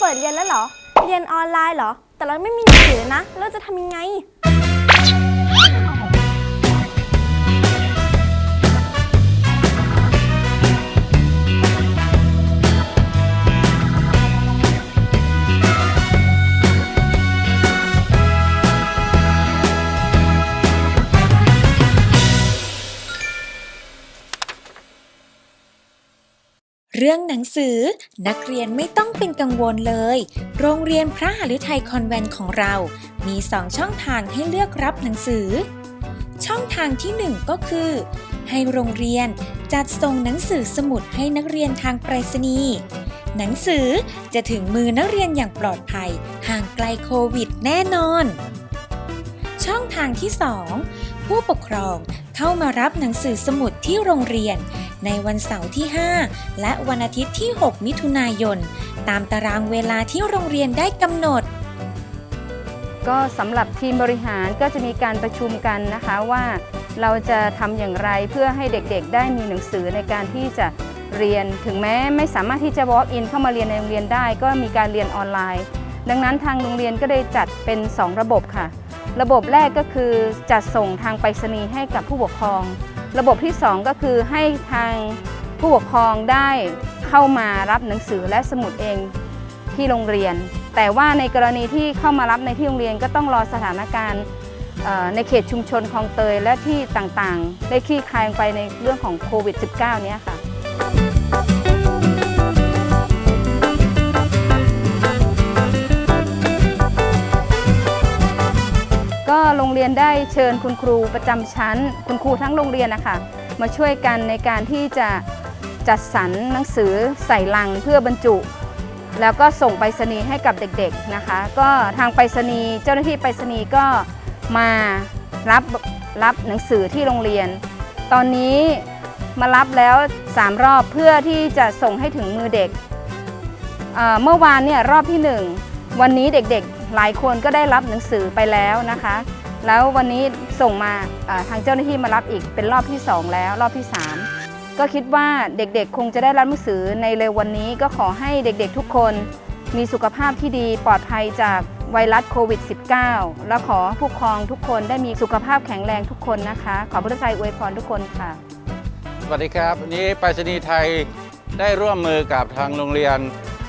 เปิดเรียนแล้วเหรอ เรียนออนไลน์เหรอ แต่เราไม่มีหนังสือนะ เราจะทำยังไง เรื่องหนังสือนักเรียนไม่ต้องเป็นกังวลเลย โรงเรียนพระหฤทัยคอนแวนต์ของเรา มีสองช่องทางให้เลือกรับหนังสือ ช่องทางที่หนึ่งก็คือ ให้โรงเรียนจัดส่งหนังสือสมุดให้นักเรียนทางไปรษณีย์หนังสือจะถึงมือนักเรียนอย่างปลอดภัย ห่างไกลโควิดแน่นอน ช่องทางที่ 2 ผู้ปกครองเข้ามารับหนังสือสมุดที่โรงเรียน ในวันเสาร์ที่ 5 และวันอาทิตย์ที่ 6 มิถุนายน ตามตารางเวลาที่โรงเรียนได้กำหนด ก็สำหรับทีมบริหารก็จะมีการประชุมกันนะคะว่าเราจะทำอย่างไรเพื่อให้เด็กๆ ได้มีหนังสือในการที่จะเรียน ถึงแม้ไม่สามารถที่จะ walk in เข้ามาเรียนในโรงเรียนได้ ก็มีการเรียนออนไลน์ ดังนั้นทางโรงเรียนก็ได้จัดเป็น 2 ระบบค่ะ ระบบแรกก็คือจัดส่งทางไปรษณีย์ให้กับผู้ปกครอง ระบบที่ 2 ก็คือให้ทางผู้ปกครองได้เข้ามารับหนังสือและสมุดเองที่โรงเรียน แต่ว่าในกรณีที่เข้ามารับในที่โรงเรียนก็ต้องรอสถานการณ์ในเขตชุมชนคลองเตยและที่ต่างๆ ได้คลี่คลายไปในเรื่องของโควิด -19 เนี้ยค่ะ ยนได้เชิญคุณครูประจำชั้น คุณครูทั้งโรงเรียนนะคะมาช่วยกันในการที่จะจัดสรรหนังสือใส่ลังเพื่อบรรจุ แล้วก็ส่งไปรษณีย์ให้กับเด็กๆนะคะ ก็ทางไปรษณีย์เจ้าหน้าที่ไปรษณีย์ก็มารับรับหนังสือที่โรงเรียน ตอนนี้มารับแล้ว 3 รอบเพื่อที่จะส่งให้ถึงมือเด็กเเมื่อวานเนี่ยรอบที่ 1 วันนี้เด็กๆ หลายคนก็ได้รับหนังสือไปแล้วนะคะ แล้ววันนี้ส่งมาทางเจ้าหน้าที่มารับอีกเป็นรอบที่ 2 แล้วรอบที่ 3 ก็คิดว่าเด็กๆ คงจะได้รับหนังสือในเร็ววันนี้ก็ขอให้เด็กๆทุกคนมีสุขภาพที่ดีปลอดภัยจากไวรัสโควิด -19 และขอผู้ปกครองทุกคนได้มีสุขภาพแข็งแรงทุกคนนะคะ ขอพระทัยอวยพรทุกคนค่ะ สวัสดีครับวันนี้ไปรษณีย์ไทยได้ร่วมมือกับทางโรงเรียน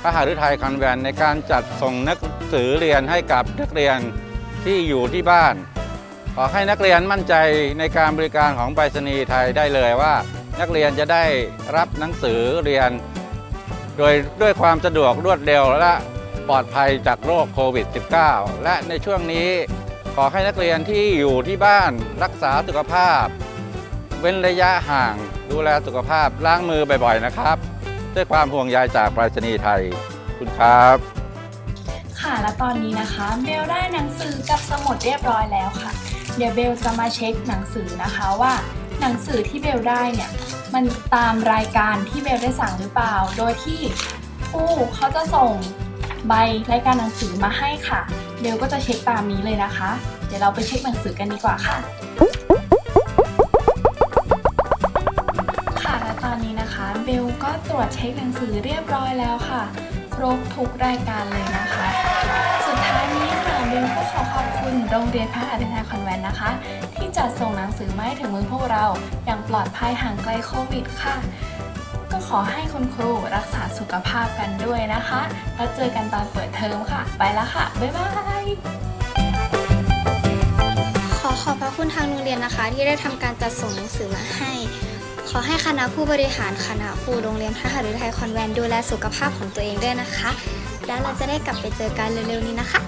พระหฤทัยคอนแวนในการจัดส่งหนังสือเรียนให้กับนักเรียนที่อยู่ที่บ้าน ขอให้นักเรียนมั่นใจในการบริการของไปรษณีย์ไทยได้เลยว่า นักเรียนจะได้รับหนังสือเรียน โดยด้วยความสะดวกรวดเร็วและปลอดภัยจากโรคโควิด -19 และในช่วงนี้ขอให้นักเรียนที่อยู่ที่บ้านรักษาสุขภาพ เว้นระยะห่างดูแลสุขภาพล้างมือบ่อยๆนะครับ ด้วยความห่วงใยจากไปรษณีย์ไทยคุณครับค่ะและตอนนี้นะคะเบลได้หนังสือกับสมุดเรียบร้อยแล้วค่ะ เดี๋ยวเบลจะมาเช็คหนังสือนะคะว่า หนังสือที่เบลได้เนี่ยมันตามรายการที่เบลได้สั่งหรือเปล่า โดยที่ครูเขาจะส่งใบรายการหนังสือมาให้ค่ะ เบลก็จะเช็คตามนี้เลยนะคะ เดี๋ยวเราไปเช็คหนังสือกันดีกว่าค่ะ ค่ะและตอนนี้นะคะ เบลก็ตรวจเช็คหนังสือเรียบร้อยแล้วค่ะ ครบทุกรายการเลยนะคะ สุดท้ายนี้ค่ะเบลก็ขอขอบคุณโรงเรียนพระอาทิตย์คอนแวนต์นะคะ ที่จัดส่งหนังสือมาให้ถึงมือพวกเราอย่างปลอดภัยห่างไกลโควิดค่ะ ก็ขอให้คุณครูรักษาสุขภาพกันด้วยนะคะ แล้วเจอกันตอนเปิดเทอมค่ะ ไปแล้วค่ะ บ๊ายบายขอขอบพระคุณทางโรงเรียนนะคะ ที่ได้ทำการจัดส่งหนังสือมาให้ ขอให้คณะผู้บริหารคณะครูโรงเรียนพระหฤทัยคอนแวนต์ดูแลสุขภาพของตัวเองด้วยนะคะ แล้วเราจะได้กลับไปเจอกันเร็วๆนี้นะคะ